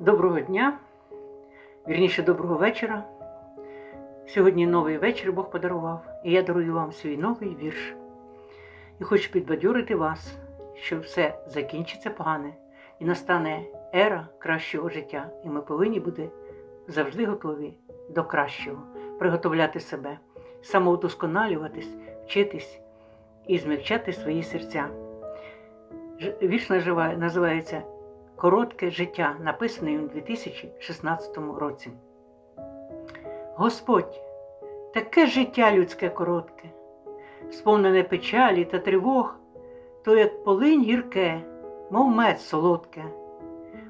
Доброго дня, вірніше, доброго вечора. Сьогодні новий вечір Бог подарував, і я дарую вам свій новий вірш. І хочу підбадьорити вас, що все закінчиться погане і настане ера кращого життя, і ми повинні бути завжди готові до кращого, приготовляти себе, самоудосконалюватись, вчитись і змягчати свої серця. Вірш називається Коротке життя, написаний у 2016 році. Господь, таке життя людське коротке, сповнене печалі та тривог, то як полинь гірке, мов мед солодке.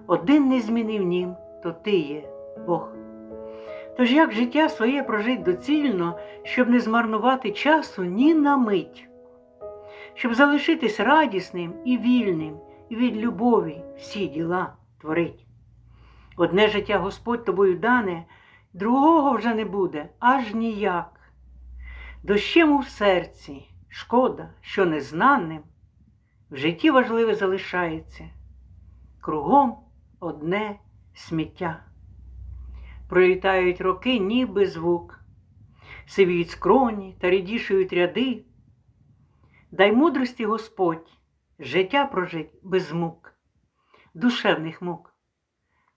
Один не змінив нім, то ти є Бог. Тож як життя своє прожить доцільно, щоб не змарнувати часу ні на мить, щоб залишитись радісним і вільним, від любові всі діла творить. Одне життя Господь тобою дане, другого вже не буде аж ніяк. Дощем у серці, шкода, що незнаним, в житті важливе залишається. Кругом одне сміття. Пролітають роки, ніби звук, сивіють скроні та рідішують ряди. Дай мудрості Господь, життя прожить без мук, душевних мук,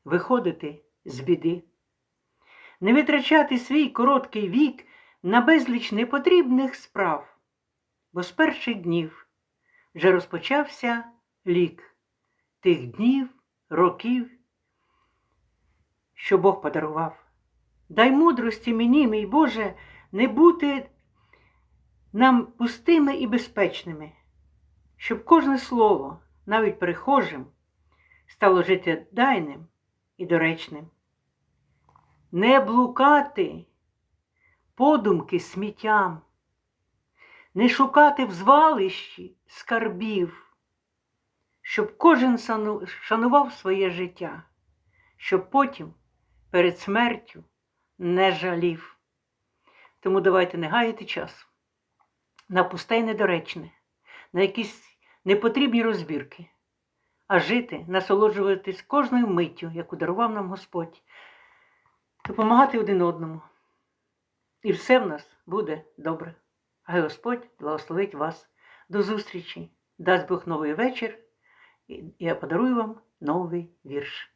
виходити з біди, не витрачати свій короткий вік на безліч непотрібних справ, бо з перших днів вже розпочався лік тих днів, років, що Бог подарував. Дай мудрості мені, мій Боже, не бути нам пустими і безпечними, щоб кожне слово, навіть перехожим, стало життєдайним і доречним. Не блукати подумки сміттям, не шукати в звалищі скарбів, щоб кожен шанував своє життя, щоб потім перед смертю не жалів. Тому давайте не гаяти часу на пусте й недоречне, на якісь непотрібні розбірки, а жити, насолоджуватись кожною миттю, яку дарував нам Господь, допомагати один одному. І все в нас буде добре. А Господь благословить вас. До зустрічі. Дасть Бог новий вечір, і я подарую вам новий вірш.